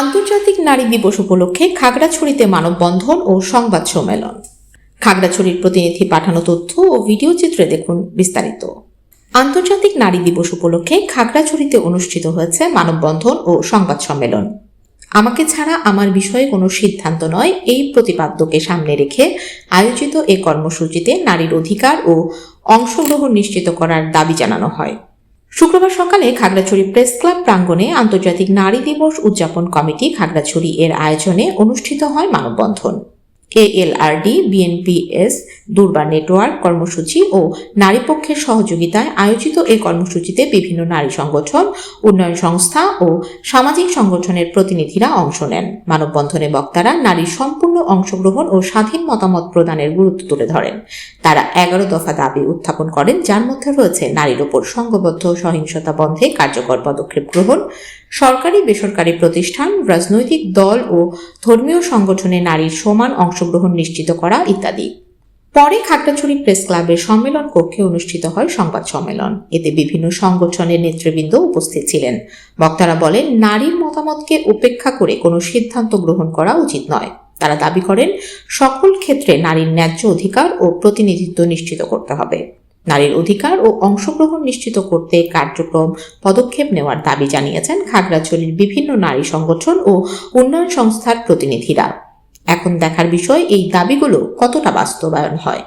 আন্তর্জাতিক নারী দিবস উপলক্ষে খাগড়াছড়িতে মানববন্ধন ও সংবাদ সম্মেলন। খাগড়াছড়ির প্রতিনিধি পাঠানো তথ্য ও ভিডিও চিত্রে দেখুন বিস্তারিত। আন্তর্জাতিক নারী দিবস উপলক্ষে খাগড়াছড়িতে অনুষ্ঠিত হয়েছে মানববন্ধন ও সংবাদ সম্মেলন। আমাকে ছাড়া আমার বিষয়ে কোনো সিদ্ধান্ত নয়, এই প্রতিপাদ্যকে সামনে রেখে আয়োজিত এ কর্মসূচিতে নারীর অধিকার ও অংশগ্রহণ নিশ্চিত করার দাবি জানানো হয়। শুক্রবার সকালে খাগড়াছড়ি প্রেস ক্লাব প্রাঙ্গণে আন্তর্জাতিক নারী দিবস উদযাপন কমিটি খাগড়াছড়ি এর আয়োজনে অনুষ্ঠিত হয় মানববন্ধন। এএলআরডি বিএনপিএস দুর্বার নেটওয়ার্ক, কর্মসূচি ও নারী পক্ষের সহযোগিতায় আয়োজিত এই কর্মসূচিতে বিভিন্ন নারী সংগঠন, উন্নয়ন সংস্থা ও সামাজিক সংগঠনের প্রতিনিধিরা অংশ নেন। মানববন্ধনে বক্তারা নারীর সম্পূর্ণ অংশগ্রহণ ও স্বাধীন মতামত প্রদানের গুরুত্ব তুলে ধরেন। তারা এগারো দফা দাবি উত্থাপন করেন, যার মধ্যে রয়েছে নারীর ওপর সংঘবদ্ধ সহিংসতা বন্ধে কার্যকর পদক্ষেপ গ্রহণ সরকারি বেসরকারি প্রতিষ্ঠান, রাজনৈতিক দল ও ধর্মীয় সংগঠনে নারীর সমান অংশগ্রহণ নিশ্চিত করা ইত্যাদি। পরে খাগড়াছড়ি প্রেস ক্লাবের সম্মেলন কক্ষে অনুষ্ঠিত হয় সংবাদ সম্মেলন। এতে বিভিন্ন সংগঠনের নেতৃবৃন্দ উপস্থিত ছিলেন। বক্তারা বলেন, নারীর মতামতকে উপেক্ষা করে কোনো সিদ্ধান্ত গ্রহণ করা উচিত নয়। তারা দাবি করেন, সকল ক্ষেত্রে নারীর ন্যায্য অধিকার ও প্রতিনিধিত্ব নিশ্চিত করতে হবে। নারীর অধিকার ও অংশগ্রহণ নিশ্চিত করতে কার্যক্রম, পদক্ষেপ নেওয়ার দাবি জানিয়েছেন খাগড়াছড়ির বিভিন্ন নারী সংগঠন ও উন্নয়ন সংস্থার প্রতিনিধিরা। এখন দেখার বিষয় এই দাবিগুলো কতটা বাস্তবায়ন হয়?